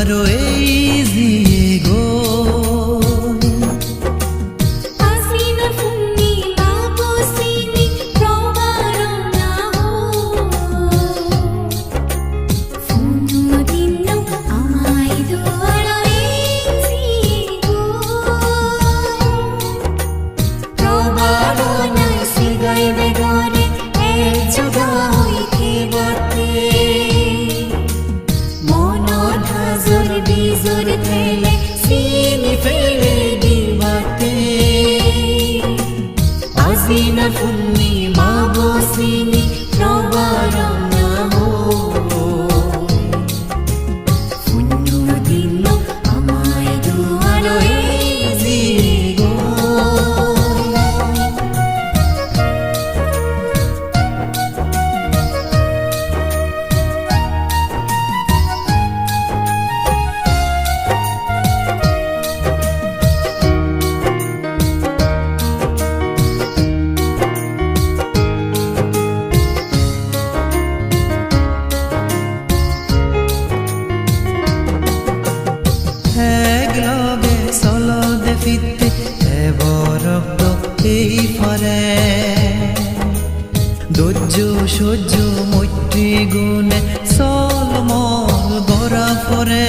তোমারও এ huzur eyle ধৈর্য সহ্য মৈত্রী গুণে সলমল গড়া পরে।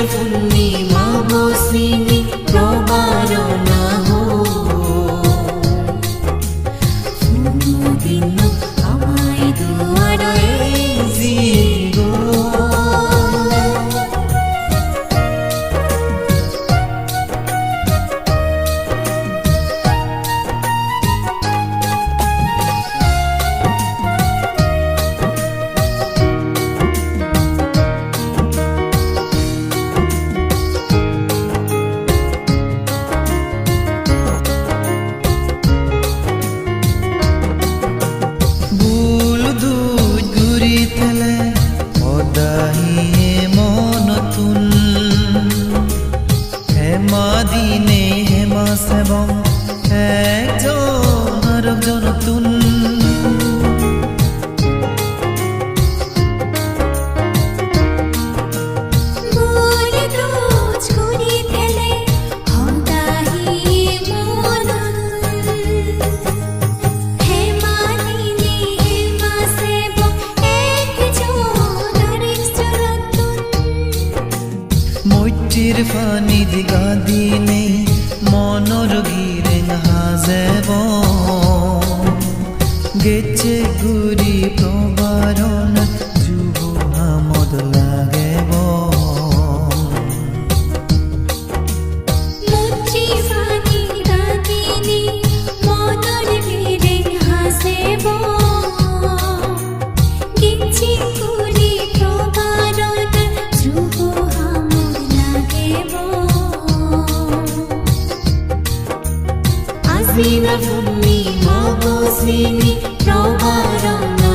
యోసేఫుని మాబోసిని రోబారోని চিরফানি দিগা দিনে মনর গিরে নাহাজেব গেছে গুরি প্রভু मीरभूमि मापोस्मिनि प्रवारणो